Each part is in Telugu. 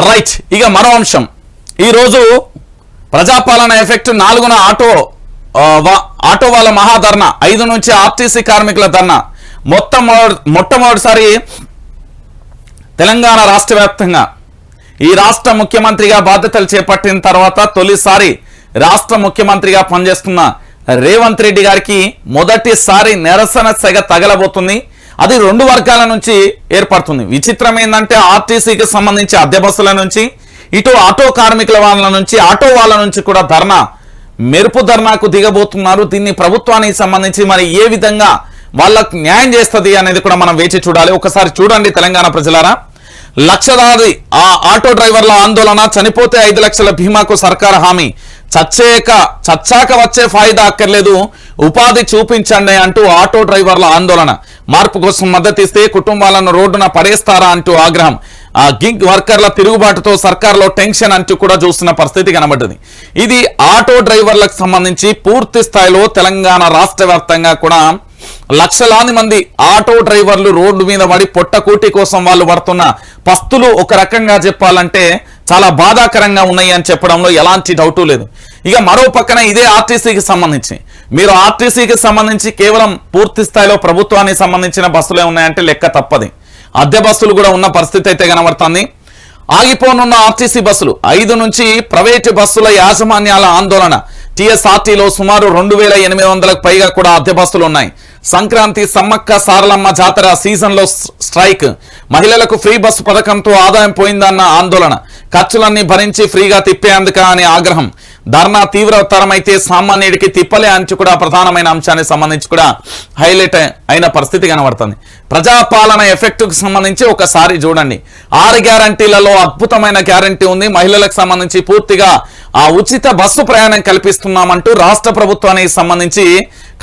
రైట్ ఇక మరో అంశం. ఈరోజు ప్రజాపాలన ఎఫెక్ట్ నాలుగున ఆటో వా- ఆటో వాళ్ళ మహాధర్ణ ఐదు నుంచి ఆర్టీసీ కార్మికుల ధర్న. మొత్తం మొట్టమొదటిసారి తెలంగాణ రాష్ట్ర వ్యాప్తంగా ఈ రాష్ట్ర ముఖ్యమంత్రిగా బాధ్యతలు చేపట్టిన తర్వాత తొలిసారి రాష్ట్ర ముఖ్యమంత్రిగా పనిచేస్తున్న రేవంత్ రెడ్డి గారికి మొదటిసారి నిరసన సెగ తగలబోతుంది. అది రెండు వర్గాల నుంచి ఏర్పడుతుంది. విచిత్రం ఏంటంటే ఆర్టీసీకి సంబంధించి అద్దె బస్సుల నుంచి ఇటు ఆటో కార్మికుల వాళ్ళ నుంచి ఆటో వాళ్ళ నుంచి కూడా ధర్నా మెరుపు ధర్నాకు దిగబోతున్నారు. దీన్ని ప్రభుత్వానికి సంబంధించి మరి ఏ విధంగా వాళ్ళకు న్యాయం చేస్తుంది అనేది కూడా మనం వేచి చూడాలి. ఒకసారి చూడండి తెలంగాణ ప్రజలారా. లక్షలాది ఆ ఆటో డ్రైవర్ల ఆందోళన చనిపోతే ఐదు లక్షల బీమాకు సర్కార్ హామీ. చచ్చేక చచ్చాక వచ్చే ఫాయిదా అక్కర్లేదు. ఉపాధి చూపించండి అంటూ ఆటో డ్రైవర్ల ఆందోళన. మార్పు కోసం మద్దతు ఇస్తే కుటుంబాలను రోడ్డున పడేస్తారా అంటూ ఆగ్రహం. ఆ గిగ్ వర్కర్ల తిరుగుబాటుతో సర్కార్లో టెన్షన్ అంటూ కూడా చూస్తున్న పరిస్థితి కనబడ్డది ఇది ఆటో డ్రైవర్లకు సంబంధించి పూర్తి స్థాయిలో తెలంగాణ రాష్ట్ర వ్యాప్తంగా కూడా లక్షలాది మంది ఆటో డ్రైవర్లు రోడ్డు మీద పడి పొట్టకూటి కోసం వాళ్ళు పడుతున్న పస్తులు ఒక రకంగా చెప్పాలంటే చాలా బాధాకరంగా ఉన్నాయి అని చెప్పడంలో ఎలాంటి డౌటు లేదు. ఇక మరో పక్కన ఇదే ఆర్టీసీకి సంబంధించి. మీరు ఆర్టీసీకి సంబంధించి కేవలం పూర్తి స్థాయిలో ప్రభుత్వానికి సంబంధించిన బస్సులే ఉన్నాయంటే లెక్క తప్పది. అద్దె బస్సులు కూడా ఉన్న పరిస్థితి అయితే కనబడుతుంది. ఆగిపోనున్న ఆర్టీసీ బస్సులు ఐదు నుంచి ప్రైవేటు బస్సుల యాజమాన్యాల ఆందోళన. టీఎస్ఆర్టీలో సుమారు రెండు వేల ఎనిమిది వందలకు పైగా కూడా అద్దె బస్సులు ఉన్నాయి. సంక్రాంతి సమ్మక్క సారలమ్మ జాతర సీజన్లో స్ట్రైక్. మహిళలకు ఫ్రీ బస్సు పథకంతో ఆదాయం పోయిందన్న ఆందోళన. ఖర్చులన్నీ భరించి ఫ్రీగా తిప్పేందుక అనే ఆగ్రహం. ధర్నా తీవ్రతరమైతే సామాన్యుడికి తిప్పలే అని కూడా ప్రధానమైన అంశానికి సంబంధించి కూడా హైలైట్ అయిన పరిస్థితి కనబడుతుంది. ప్రజాపాలన ఎఫెక్ట్కు సంబంధించి ఒకసారి చూడండి. ఆరు గ్యారంటీలలో అద్భుతమైన గ్యారంటీ ఉంది. మహిళలకు సంబంధించి పూర్తిగా ఆ ఉచిత బస్సు ప్రయాణం కల్పిస్తున్నామంటూ రాష్ట్ర ప్రభుత్వానికి సంబంధించి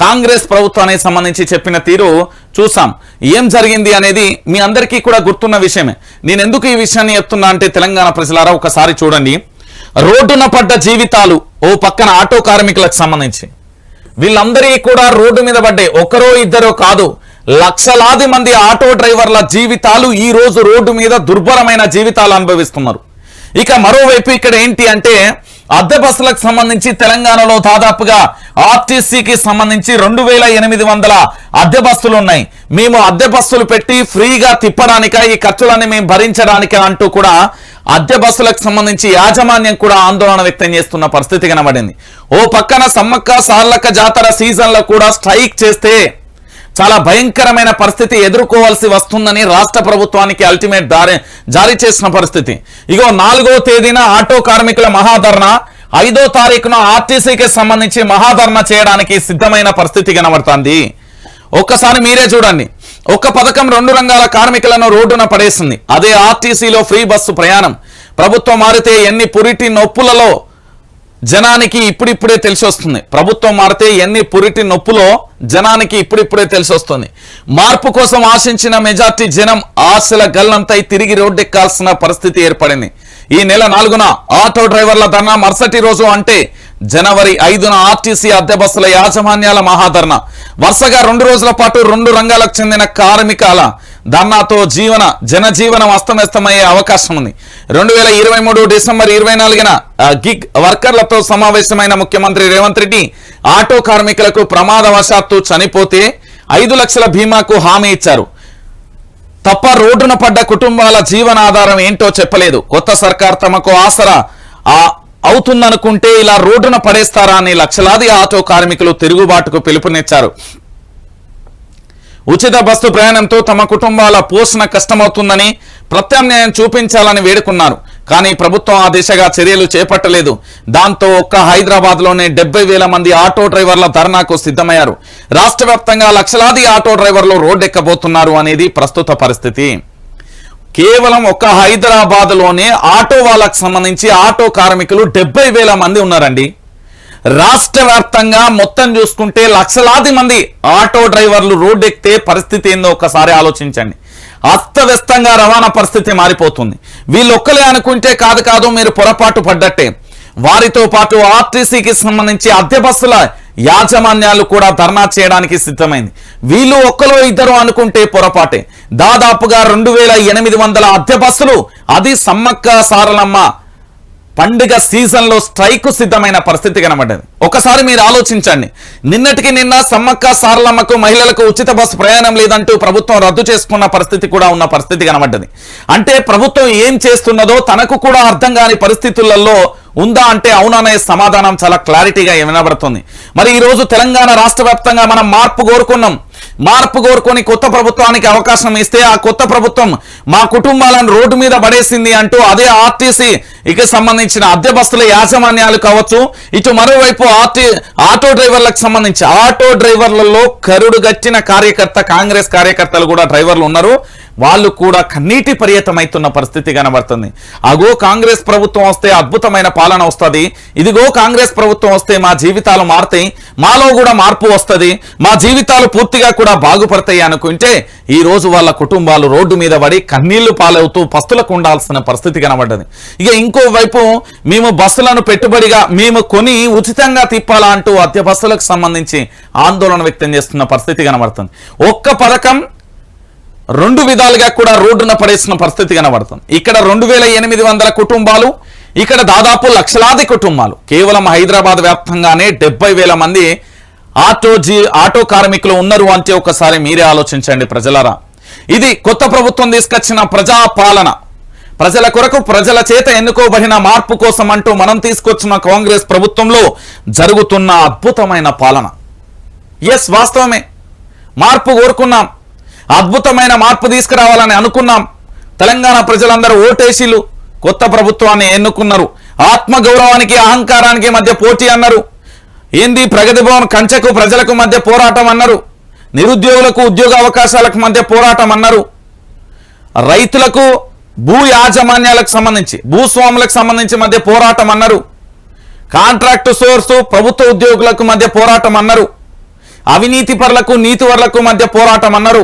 కాంగ్రెస్ ప్రభుత్వానికి సంబంధించి చెప్పిన తీరు చూసాం. ఏం జరిగింది అనేది మీ అందరికీ కూడా గుర్తున్న విషయమే. నేను ఎందుకు ఈ విషయాన్ని చెప్తున్నా అంటే తెలంగాణ ప్రజలారా ఒకసారి చూడండి. రోడ్డున పడ్డ జీవితాలు ఓ పక్కన ఆటో కార్మికులకు సంబంధించి. వీళ్ళందరికీ కూడా రోడ్డు మీద పడ్డాయి ఒకరో ఇద్దరో కాదు లక్షలాది మంది ఆటో డ్రైవర్ల జీవితాలు ఈ రోజు రోడ్డు మీద దుర్భరమైన జీవితాలు అనుభవిస్తున్నారు. ఇక మరోవైపు ఇక్కడ ఏంటి అంటే అద్దె బస్సులకు సంబంధించి తెలంగాణలో దాదాపుగా ఆర్టీసీకి సంబంధించి రెండు వేల ఎనిమిది వందల అద్దె బస్సులు ఉన్నాయి. మేము అద్దె బస్సులు పెట్టి ఫ్రీగా తిప్పడానిక ఈ ఖర్చులన్నీ మేము భరించడానిక అంటూ కూడా అద్దె బస్సులకు సంబంధించి యాజమాన్యం కూడా ఆందోళన వ్యక్తం చేస్తున్న పరిస్థితి కనబడింది. ఓ పక్కన సమ్మక్క సార్లక్క జాతర సీజన్లో కూడా స్ట్రైక్ చేస్తే చాలా భయంకరమైన పరిస్థితి ఎదుర్కోవాల్సి వస్తుందని రాష్ట్ర ప్రభుత్వానికి అల్టిమేట్ దారి జారీ చేసిన పరిస్థితి. ఇగో నాలుగో తేదీన ఆటో కార్మికుల మహాధర్ణ ఐదో తారీఖున ఆర్టీసీకి సంబంధించి మహాధర్ణ చేయడానికి సిద్ధమైన పరిస్థితి కనబడుతుంది. ఒక్కసారి మీరే చూడండి. ఒక్క పథకం రెండు రంగాల కార్మికులను రోడ్డున పడేసింది. అదే ఆర్టీసీలో ఫ్రీ బస్సు ప్రయాణం. ప్రభుత్వం మారితే ఎన్ని పురిటి నొప్పులలో జనానికి ఇప్పుడిప్పుడే తెలిసి వస్తుంది ప్రభుత్వం మారితే ఎన్ని పురిటి నొప్పులో జనానికి ఇప్పుడిప్పుడే తెలిసి వస్తుంది మార్పు కోసం ఆశించిన మెజార్టీ జనం ఆశల గల్లంతై తిరిగి రోడ్డెక్కాల్సిన పరిస్థితి ఏర్పడింది. ఈ నెల నాలుగున ఆటో డ్రైవర్ల ధర్నా మరుసటి రోజు అంటే జనవరి ఐదున ఆర్టీసీ అద్దె బస్సుల యాజమాన్యాల మహాధర్ణ వరుసగా రెండు రోజుల పాటు రెండు రంగాలకు చెందిన కార్మికాల ధర్నాతో జీవన జనజీవనం అస్తవ్యస్తమయ్యే అవకాశం ఉంది. రెండు వేల ఇరవై మూడు డిసెంబర్ ఇరవై నాలుగున గిగ్ వర్కర్లతో సమావేశమైన ముఖ్యమంత్రి రేవంత్ రెడ్డి ఆటో కార్మికులకు ప్రమాదవశాత్తు చనిపోతే ఐదు లక్షల బీమాకు హామీ ఇచ్చారు. తప్ప రోడ్డున పడ్డ కుటుంబాల జీవనాధారం ఏంటో చెప్పలేదు. కొత్త సర్కార్ తమకు ఆసరా. ఆ అవుతుందనుకుంటే ఇలా రోడ్డున పడేస్తారా అని లక్షలాది ఆటో కార్మికులు తిరుగుబాటుకు పిలుపునిచ్చారు. ఉచిత బస్సు ప్రయాణంతో తమ కుటుంబాల పోషణ కష్టమవుతుందని ప్రత్యామ్నాయం చూపించాలని వేడుకున్నారు. కానీ ప్రభుత్వం ఆ దిశగా చర్యలు చేపట్టలేదు. దాంతో ఒక్క హైదరాబాద్లోనే డెబ్బై వేల మంది ఆటో డ్రైవర్ల ధర్నాకు సిద్ధమయ్యారు. రాష్ట్ర లక్షలాది ఆటో డ్రైవర్లు రోడ్డెక్కబోతున్నారు అనేది ప్రస్తుత పరిస్థితి. కేవలం ఒక హైదరాబాద్లోనే ఆటో వాళ్ళకు సంబంధించి ఆటో కార్మికులు డెబ్బై వేల మంది ఉన్నారండి. రాష్ట్ర వ్యాప్తంగా మొత్తం చూసుకుంటే లక్షలాది మంది ఆటో డ్రైవర్లు రోడ్డు ఎక్కితే పరిస్థితి ఏందో ఒకసారి ఆలోచించండి. అస్తవ్యస్తంగా రవాణా పరిస్థితి మారిపోతుంది. వీళ్ళొక్కలే అనుకుంటే కాదు కాదు మీరు పొరపాటు పడ్డట్టే. వారితో పాటు ఆర్టీసీకి సంబంధించి అద్దె బస్సుల యాజమాన్యాలు కూడా ధర్నా చేయడానికి సిద్ధమైంది. వీళ్ళు ఒక్కలో ఇద్దరు అనుకుంటే పొరపాటే. దాదాపుగా రెండు వేల ఎనిమిది వందల అద్దె బస్సులు అది సమ్మక్క సారలమ్మ పండుగ సీజన్లో స్ట్రైక్ సిద్ధమైన పరిస్థితి కనబడ్డది. ఒకసారి మీరు ఆలోచించండి. నిన్నటికి నిన్న సమ్మక్క సారలమ్మకు మహిళలకు ఉచిత బస్సు ప్రయాణం లేదంటూ ప్రభుత్వం రద్దు చేసుకున్న పరిస్థితి కూడా ఉన్న పరిస్థితి కనబడ్డది. అంటే ప్రభుత్వం ఏం చేస్తున్నదో తనకు కూడా అర్థం కాని పరిస్థితులలో ఉందా అంటే అవుననే సమాధానం చాలా క్లారిటీగా వినబడుతుంది. మరి ఈరోజు తెలంగాణ రాష్ట్ర వ్యాప్తంగా మనం మార్పు కోరుకున్నాం. మార్పు కోరుకొని కొత్త ప్రభుత్వానికి అవకాశం ఇస్తే ఆ కొత్త ప్రభుత్వం మా కుటుంబాలను రోడ్డు మీద పడేసింది అంటూ అదే ఆర్టీసీ సంబంధించిన అద్దె బస్సుల యాజమాన్యాలు కావచ్చు. ఇటు మరోవైపు ఆర్టీ ఆటో డ్రైవర్లకు సంబంధించి ఆటో డ్రైవర్లలో కరుడు గచ్చిన కార్యకర్త కాంగ్రెస్ కార్యకర్తలు కూడా డ్రైవర్లు ఉన్నారు. వాళ్ళు కూడా కన్నీటి పర్యతమవుతున్న పరిస్థితి కనబడుతుంది. అగో కాంగ్రెస్ ప్రభుత్వం వస్తే అద్భుతమైన పాలన వస్తుంది. ఇదిగో కాంగ్రెస్ ప్రభుత్వం వస్తే మా జీవితాలు మారుతాయి. మాలో కూడా మార్పు వస్తుంది. మా జీవితాలు పూర్తిగా కూడా బాగుపడతాయి అనుకుంటే ఈ రోజు వాళ్ళ కుటుంబాలు రోడ్డు మీద పడి కన్నీళ్ళు పాలవుతూ పస్తులకు ఉండాల్సిన పరిస్థితి కనబడ్డది. ఇక ఇంకో వైపు మేము బస్సులను పెట్టుబడిగా మేము కొని ఉచితంగా తిప్పాలా అంటూ అత్య బస్సులకు సంబంధించి ఆందోళన వ్యక్తం చేస్తున్న పరిస్థితి కనబడుతుంది. ఒక్క పథకం రెండు విధాలుగా కూడా రోడ్డున పడేసిన పరిస్థితి కనబడుతుంది. ఇక్కడ రెండు వేల ఎనిమిది వందల కుటుంబాలు ఇక్కడ దాదాపు లక్షలాది కుటుంబాలు. కేవలం హైదరాబాద్ వ్యాప్తంగానే డెబ్బై వేల మంది ఆటో జీ ఆటో కార్మికులు ఉన్నారు అంటే ఒకసారి మీరే ఆలోచించండి ప్రజలరా. ఇది కొత్త ప్రభుత్వం తీసుకొచ్చిన ప్రజా పాలన ప్రజల కొరకు ప్రజల చేత ఎన్నుకోబడిన మార్పు కోసం అంటూ మనం తీసుకొచ్చిన కాంగ్రెస్ ప్రభుత్వంలో జరుగుతున్న అద్భుతమైన పాలన. ఎస్ వాస్తవమే. మార్పు కోరుకున్నాం. అద్భుతమైన మార్పు తీసుకురావాలని అనుకున్నాం. తెలంగాణ ప్రజలందరూ ఓటేసీలు. కొత్త ప్రభుత్వాన్ని ఎన్నుకున్నారు. ఆత్మగౌరవానికి అహంకారానికి మధ్య పోటీ అన్నారు. ఏంది ప్రగతి భవన్ కంచెకు ప్రజలకు మధ్య పోరాటం అన్నారు? నిరుద్యోగులకు ఉద్యోగ అవకాశాలకు మధ్య పోరాటం అన్నారు? రైతులకు భూ యాజమాన్యాలకు సంబంధించి భూస్వాములకు సంబంధించి మధ్య పోరాటం అన్నారు? కాంట్రాక్టు సోర్సు ప్రభుత్వ ఉద్యోగులకు మధ్య పోరాటం అన్నారు? అవినీతి పరులకు నీతివరులకు మధ్య పోరాటం అన్నారు?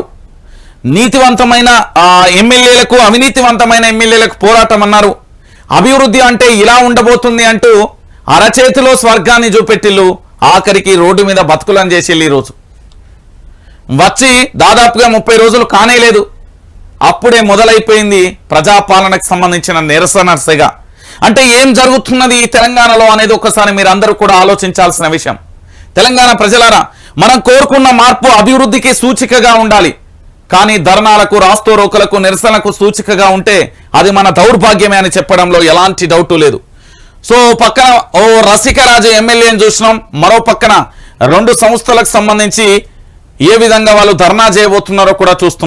నీతివంతమైన ఎమ్మెల్యేలకు అవినీతివంతమైన ఎమ్మెల్యేలకు పోరాటం అన్నారు? అభివృద్ధి అంటే ఇలా ఉండబోతుంది అంటూ అరచేతిలో స్వర్గాన్ని చూపెట్టిల్లు. ఆఖరికి రోడ్డు మీద బతుకులను చేసి ఈరోజు వచ్చి దాదాపుగా ముప్పై రోజులు కానేలేదు అప్పుడే మొదలైపోయింది ప్రజాపాలనకు సంబంధించిన నిరసన అంటే ఏం జరుగుతున్నది తెలంగాణలో అనేది ఒకసారి మీరు అందరూ కూడా ఆలోచించాల్సిన విషయం. తెలంగాణ ప్రజలారా మనం కోరుకున్న మార్పు అభివృద్ధికి సూచికగా ఉండాలి. కానీ ధర్నాలకు రాస్తోరోకలకు నిరసనకు సూచికగా ఉంటే అది మన దౌర్భాగ్యమే అని చెప్పడంలో ఎలాంటి డౌటు లేదు. సో పక్కన ఓ రసికరాజు ఎమ్మెల్యేని చూసినాం. మరో పక్కన రెండు సంస్థలకు సంబంధించి ఏ విధంగా వాళ్ళు ధర్నా చేయబోతున్నారో కూడా చూస్తున్నాం.